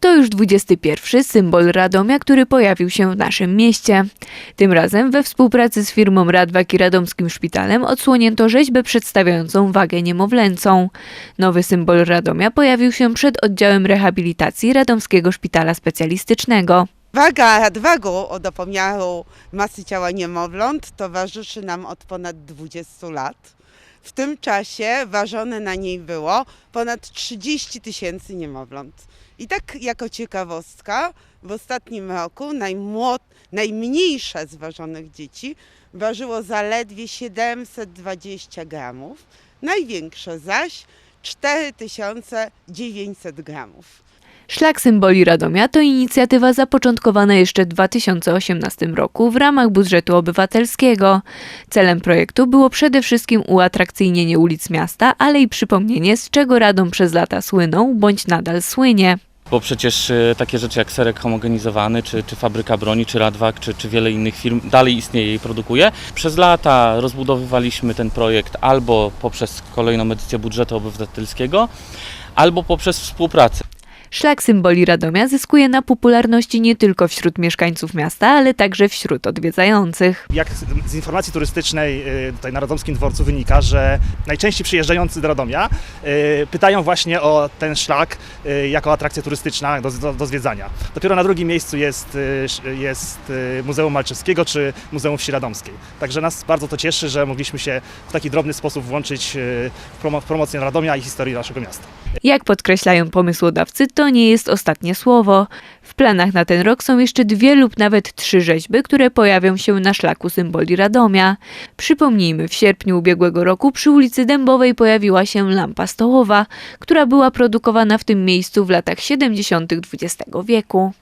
To już 21 symbol Radomia, który pojawił się w naszym mieście. Tym razem we współpracy z firmą Radwak i Radomskim Szpitalem odsłonięto rzeźbę przedstawiającą wagę niemowlęcą. Nowy symbol Radomia pojawił się przed oddziałem rehabilitacji Radomskiego Szpitala Specjalistycznego. Waga Radwagu do pomiaru masy ciała niemowląt towarzyszy nam od ponad 20 lat. W tym czasie ważone na niej było ponad 30 tysięcy niemowląt. I tak jako ciekawostka, w ostatnim roku najmłod, najmniejsze z ważonych dzieci ważyło zaledwie 720 gramów, największe zaś 4900 gramów. Szlak symboli Radomia to inicjatywa zapoczątkowana jeszcze w 2018 roku w ramach budżetu obywatelskiego. Celem projektu było przede wszystkim uatrakcyjnienie ulic miasta, ale i przypomnienie, z czego Radom przez lata słynął bądź nadal słynie. Bo przecież e, takie rzeczy jak serek homogenizowany, czy, czy fabryka broni, czy Radwak, czy, czy wiele innych firm dalej istnieje i produkuje. Przez lata rozbudowywaliśmy ten projekt albo poprzez kolejną edycję budżetu obywatelskiego, albo poprzez współpracę. Szlak symboli Radomia zyskuje na popularności nie tylko wśród mieszkańców miasta, ale także wśród odwiedzających. Jak z- informacji turystycznej y, tutaj na Radomskim Dworcu wynika, że najczęściej przyjeżdżający do Radomia y, pytają właśnie o ten szlak y, jako atrakcja turystyczna do, do, do zwiedzania. Dopiero na drugim miejscu jest, jest Muzeum Malczewskiego czy Muzeum Wsi Radomskiej. Także nas bardzo to cieszy, że mogliśmy się w taki drobny sposób włączyć w, promo, w promocję Radomia i historii naszego miasta. Jak podkreślają pomysłodawcy, to nie jest ostatnie słowo. W planach na ten rok są jeszcze dwie lub nawet trzy rzeźby, które pojawią się na szlaku symboli Radomia. Przypomnijmy, w sierpniu ubiegłego roku przy ulicy Dębowej pojawiła się lampa stołowa, która była produkowana w tym miejscu w latach 70. XX wieku.